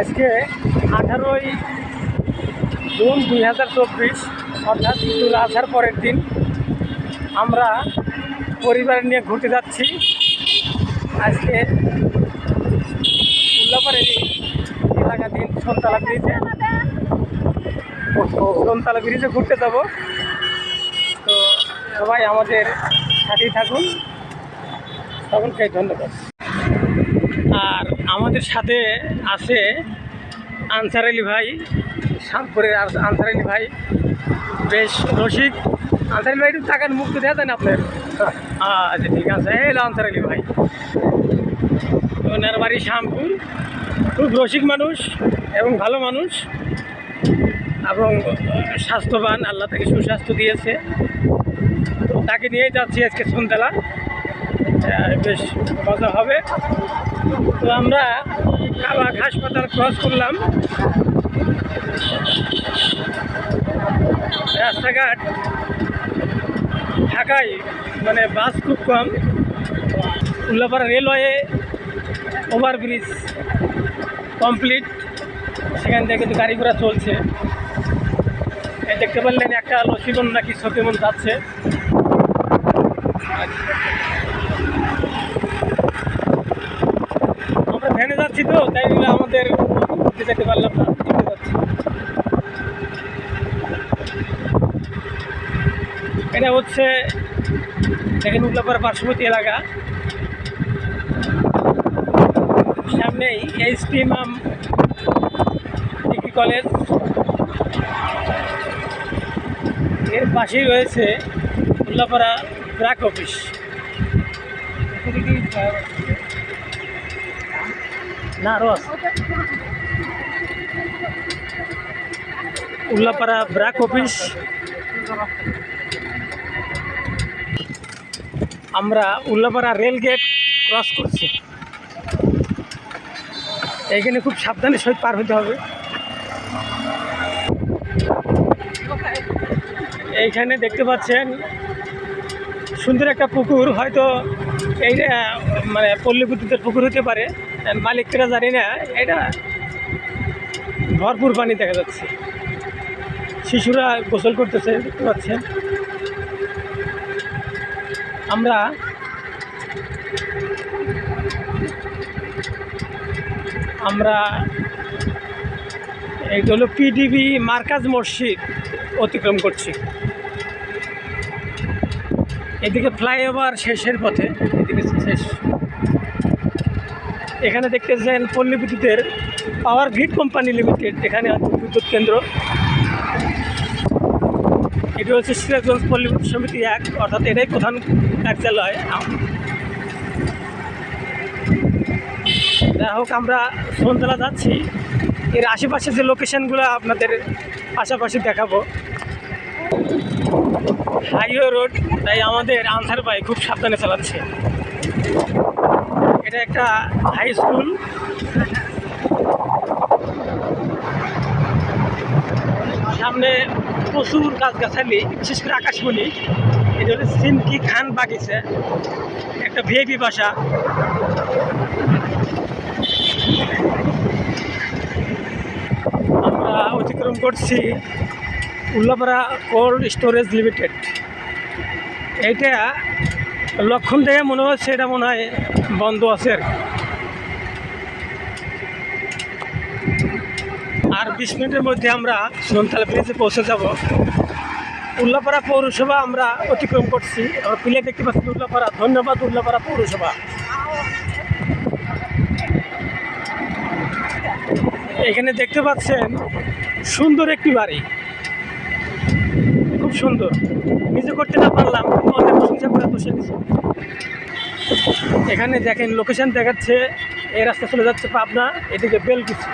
আজকে আঠারোই জুন দুই হাজার চব্বিশ, অর্থাৎ ঈদুল আজহার পরের দিন আমরা পরিবার নিয়ে ঘুরতে যাচ্ছি। আজকে উল্লাপাড়ের এলাকাধীন সন্তালা ব্রিজে সন্তালা ব্রিজে ঘুরতে যাব। তো সবাই আমাদের সাথেই থাকুন। তখন সকলকে ধন্যবাদ। আর আমাদের সাথে আছে আনসার আলী ভাই শ্যামপুরের আর- আনসার আলী ভাই। বেশ রসিক। আনসার আলী ভাই টাকার মুখ তো দেওয়া না আপনার? আচ্ছা ঠিক আছে। হলো আনসার আলী ভাই। ওনার বাড়ি শ্যামপুর খুব রসিক মানুষ এবং ভালো মানুষ এবং স্বাস্থ্যবান, আল্লাহ তাকে সুস্বাস্থ্য দিয়েছে। তাকে নিয়ে যাচ্ছি আজকে সন্ধ্যালা বেশ মজা হবে। তো আমরা কাবাগ হাসপাতাল ক্রস করলাম। রাস্তাঘাট ঢাকায় মানে বাস খুব কম। Ullapara railway overbridge complete. সেখান থেকে তো গাড়ি ঘোড়া চলছে। এই দেখতে পারলেন, একটা লসিবন নাকি সত্যমন যাচ্ছে আমরা ভ্যানে যাচ্ছি তো, তাই আমাদের যেতে পারলাম না। এটা হচ্ছে, দেখেন উল্লাপাড়া পার্শ্ববর্তী এলাকা। সামনেই এইচ টি ইমাম ডিগ্রি কলেজ। এর পাশেই রয়েছে উল্লাপাড়া ব্রাক অফিস। না আছে উল্লাপাড়া ব্রাক অফিস। আমরা উল্লাপাড়া রেল গেট ক্রস করছি। এইখানে খুব সাবধানে সহিত পার হতে হবে। এইখানে দেখতে পাচ্ছেন, সুন্দর একটা পুকুর। হয়তো এই মানে পল্লী বিদ্যুতের পুকুর হতে পারে। মালিকরা জানি না, এটা ভরপুর পানি দেখা যাচ্ছে। শিশুরা গোসল করতেছে, দেখতে পাচ্ছেন। আমরা আমরা এইটা হলো পিডিবি মার্কাজ মসজিদ অতিক্রম করছি। এদিকে ফ্লাইওভার শেষের পথে, এদিকে শেষ। এখানে দেখতেছেন পল্লী বিদ্যুতের পাওয়ার গ্রিড কোম্পানি লিমিটেড, এখানে আছে বিদ্যুৎ কেন্দ্র। এটি হচ্ছে সিরাজগঞ্জ পল্লী সমিতি এক, অর্থাৎ এটাই প্রধান কার্যালয়। যাই হোক, আমরা সন্ধ্যা যাচ্ছি। এর আশেপাশে যে লোকেশনগুলো আপনাদের পাশাপাশি দেখাবো। হাইওয়ে রোড, তাই আমাদের আনসার ভাই খুব সাবধানে চালাচ্ছে। এটা একটা হাই স্কুল সামনে প্রচুর গাছগাছালি, বিশেষ করে আকাশমণি। এটা হচ্ছে সিমকি খান বাগিচা, একটা ভিআইপি বাসা। আমরা অতিক্রম করছি উল্লাপাড়া কোল্ড স্টোরেজ লিমিটেড। এইটা লক্ষণ দেখে মনে হচ্ছে এটা মনে হয় বন্ধ আছে আর বিশ মিনিটের মধ্যে আমরা সুনতালা ব্রিজে পৌঁছে যাব। উল্লাপাড়া পৌরসভা আমরা অতিক্রম করছি। আমরা প্লে দেখতে পাচ্ছি উল্লাপাড়া। ধন্যবাদ উল্লাপাড়া পৌরসভা। এখানে দেখতে পাচ্ছেন সুন্দর একটি বাড়ি। খুব সুন্দর। নিজে করতে না পারলাম অনেক প্রশংসা করে বসে দিচ্ছে এখানে দেখেন লোকেশন দেখাচ্ছে, এই রাস্তা চলে যাচ্ছে পাবনা, এদিকে বেলকুচি।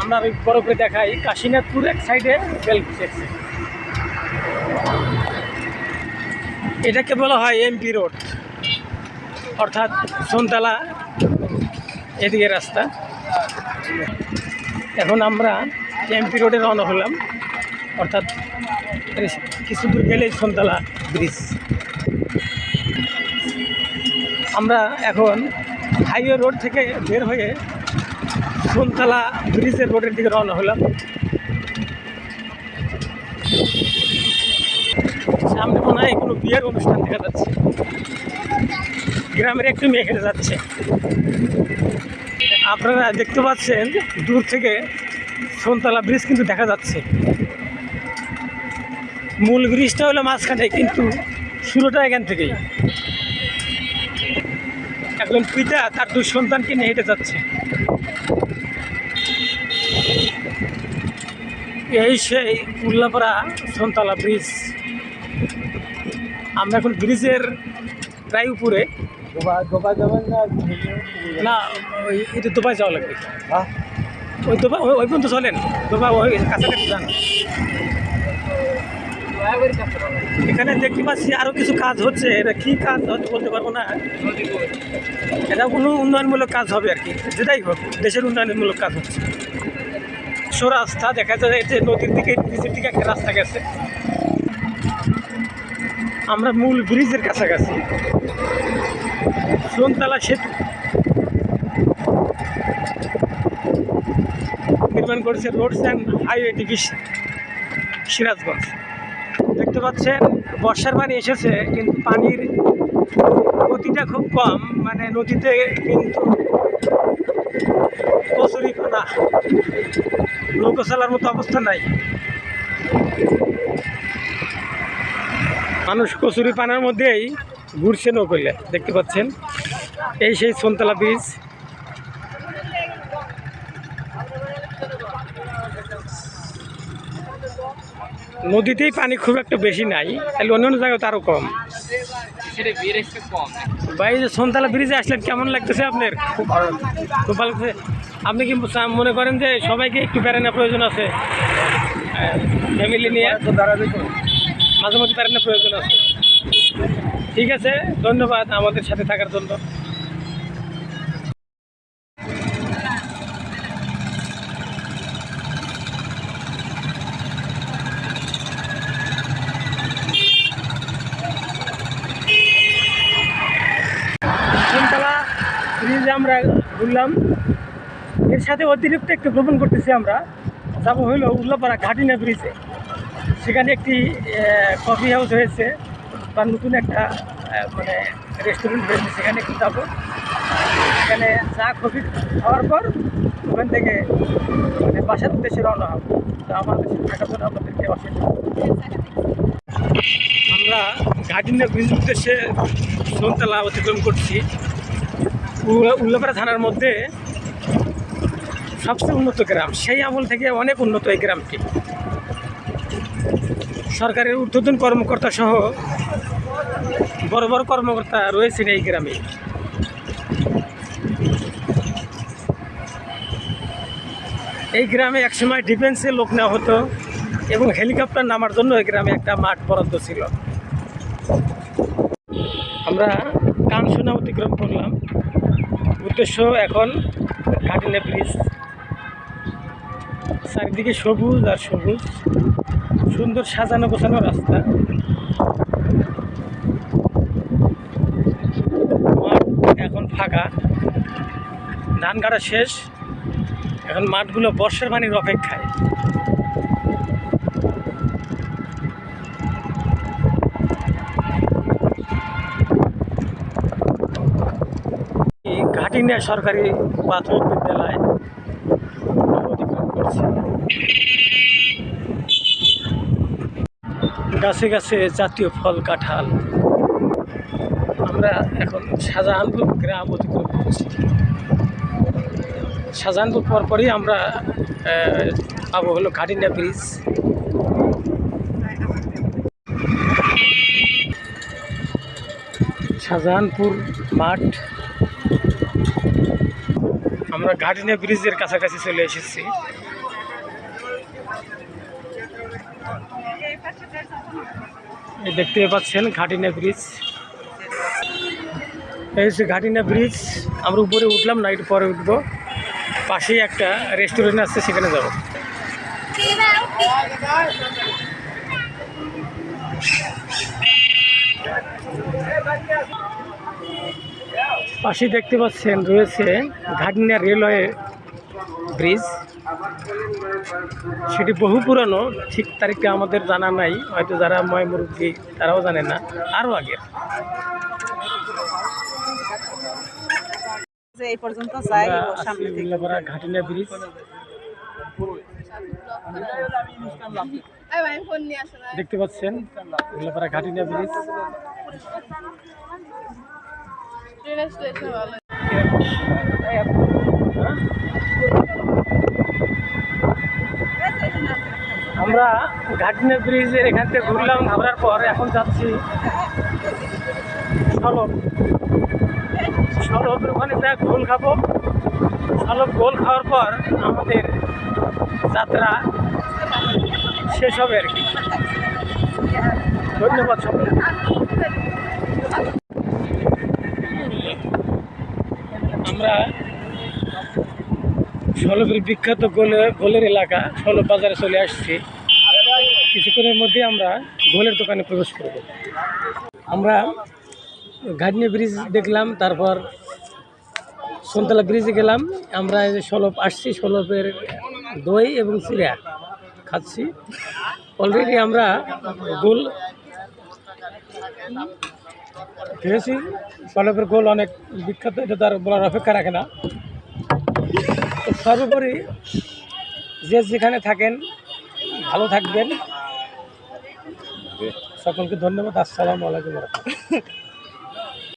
আমরা আমি বড় করে দেখাই, কাশীনাথপুর এক সাইডে বেলকুচি এক এটাকে বলা হয় এমপি রোড অর্থাৎ সোনতলা, এদিকে রাস্তা। এখন আমরা এমপি রোডে রওনা হলাম। অর্থাৎ কিছু দূর গেলেই সন্তলা ব্রিজ। আমরা এখন হাইওয়ে রোড থেকে বের হয়ে সোনতলা ব্রিজের রোডের দিকে রওনা হলাম। সামনে মনে হয় কোনো বিয়ের অনুষ্ঠান দেখা যাচ্ছে। গ্রামের একটু মেয়ে হেঁটে যাচ্ছে। আপনারা দেখতে পাচ্ছেন দূর থেকে সোনতলা ব্রিজ কিন্তু দেখা যাচ্ছে। মূল ব্রিজটা হলো মাঝখানে কিন্তু শুরুটা এখান থেকেই। একজন পিতা তার দুই সন্তানকে নিয়ে হেঁটে যাচ্ছে। এই সেই উল্লাপাড়া সন্তলা ব্রিজ। আমরা এখন ব্রিজের প্রায় উপরে। না? এটা দুবাই যাওয়া লাগবে। ওই দুবাই ওই- পর্যন্ত চলেন। দুবাই ওই কাছাকাছি যান। এখানে দেখতে পাচ্ছি আরও কিছু কাজ হচ্ছে। এটা কী কাজ হচ্ছে বলতে পারব না। এটা কোনো উন্নয়নমূলক কাজ হবে আর কি। যেটাই হোক, দেশের উন্নয়নমূলক কাজ হচ্ছে। রাস্তা দেখা যায় যে নদীর দিকে, ব্রিজের দিকে একটা রাস্তা গেছে। আমরা মূল ব্রিজের কাছাকাছি। সোনতলা সেতু। নির্মাণ করেছে roads and highway division Sirajganj. দেখতে পাচ্ছেন, বর্ষার পানি এসেছে, কিন্তু পানির গতিটা খুব কম। মানে নদীতে কিন্তু কচুরি পানা নৌকো মতো অবস্থা নাই। মানুষ কচুরি পানার মধ্যেই ঘুরছে নৌকলে দেখতে পাচ্ছেন, এই সেই সন্তলা ব্রিজ। নদীতেই পানি খুব একটা বেশি নাই তাহলে অন্য অন্য জায়গায় তারও কম। ভাই যে সন্তলা ব্রিজে আসলেন কেমন লাগতেছে আপনার? খুব ভালো খুব ভালো লাগছে। আপনি কি মনে করেন যে সবাইকে একটু বেড়ানোর প্রয়োজন আছে? ফ্যামিলি নিয়ে? মাঝে মাঝে বেড়ানোর প্রয়োজন আছে। ঠিক আছে ধন্যবাদ আমাদের সাথে থাকার জন্য তিনতলা ব্রিজে আমরা ঘুরলাম। এর সাথে অতিরিক্ত একটু ভ্রমণ করতেছি আমরা। যাব হইল উল্লাপাড়া ঘাটিনা ব্রিজে সেখানে একটি কফি হাউস হয়েছে বা নতুন একটা মানে রেস্টুরেন্ট হয়েছে। সেখানে একটু যাব। সেখানে চা কফি খাওয়ার পর ওখান থেকে মানে বাসার উদ্দেশ্যে রওনা হব। তো আমাদের সাথে থাকার জন্য অসংখ্য আমরা ঘাটিনা ব্রিজ উদ্দেশ্যে সোনতলা অতিক্রম করছি। উল্লাপাড়া থানার মধ্যে সবচেয়ে উন্নত গ্রাম। সেই আমল থেকে অনেক উন্নত এই গ্রামটি। সরকারের ঊর্ধ্বতন কর্মকর্তা সহ বড় বড় কর্মকর্তা রয়েছেন এই গ্রামে। এই গ্রামে একসময় ডিফেন্সে লোক নেওয়া হতো এবং হেলিকপ্টার নামার জন্য এই গ্রামে একটা মাঠ বরাদ্দ ছিল। আমরা কানসোনা অতিক্রম করলাম। উদ্দেশ্য এখন কাটিনা ব্রিজ চারিদিকে সবুজ আর সবুজ। সুন্দর সাজানো গোছানো রাস্তা। এখন ফাঁকা। ধান কাটা শেষ। এখন মাঠগুলো বর্ষার পানির অপেক্ষায়। এই সরকারি প্রাথমিক বিদ্যালয় অতিক্রম করছে। গাছে গাছে জাতীয় ফল, কাঁঠাল। আমরা এখন শাহজাহানপুর গ্রাম অতিক্রম করছি। শাহজাহানপুর পর পরপরই আমরা পাবো হলো ঘাটিনা ব্রিজ শাহজাহানপুর মাঠ আমরা ঘাটিনা ব্রিজের কাছাকাছি চলে এসেছি। দেখতে পাচ্ছেন ঘাটিনা ব্রিজ। এই হচ্ছে ঘাটিনা ব্রিজ। আমরা উপরে উঠলাম না একটু পরে উঠবো। পাশেই একটা রেস্টুরেন্ট আছে, সেখানে যাব। পাশে দেখতে পাচ্ছেন রয়েছে ঘাটনিয়া রেলওয়ে ব্রিজ। সেটি বহু পুরানো ঠিক তারিখটা আমাদের জানা নাই হয়তো যারা ময় মুরব্বী তারাও জানে না আরও আগে এই পর্যন্ত যাই আমরা সামনে থেকে। ঘাটিনা ব্রিজ। দেখতে পাচ্ছেন ঘাটিনা ব্রিজ। আমরা ঘাটনা ব্রিজের এখান থেকে ঘুরলাম, ঘোরার পর এখন যাচ্ছি সলব সলবের ওখানে যা গোল খাব। সলব গোল খাওয়ার পর আমাদের যাত্রা শেষ হবে আর কি। ধন্যবাদ সকলকে। আমরা সলবের বিখ্যাত গোলে, গোলের এলাকা সলব বাজারে চলে আসছি। কিছুক্ষণের মধ্যে আমরা গোলের দোকানে প্রবেশ করব। আমরা ঘাটনি ব্রিজ দেখলাম, তারপর সন্তলা ব্রিজে গেলাম। আমরা যে সলপ আসছি সলপের দই এবং চিরা খাচ্ছি। অলরেডি আমরা গোল খেয়েছি। সলপের গোল অনেক বিখ্যাত, এটা তার বলার অপেক্ষা রাখে না। সর্বোপরি যে যেখানে থাকেন, ভালো থাকবেন। সকলকে ধন্যবাদ, আসসালামু আলাইকুম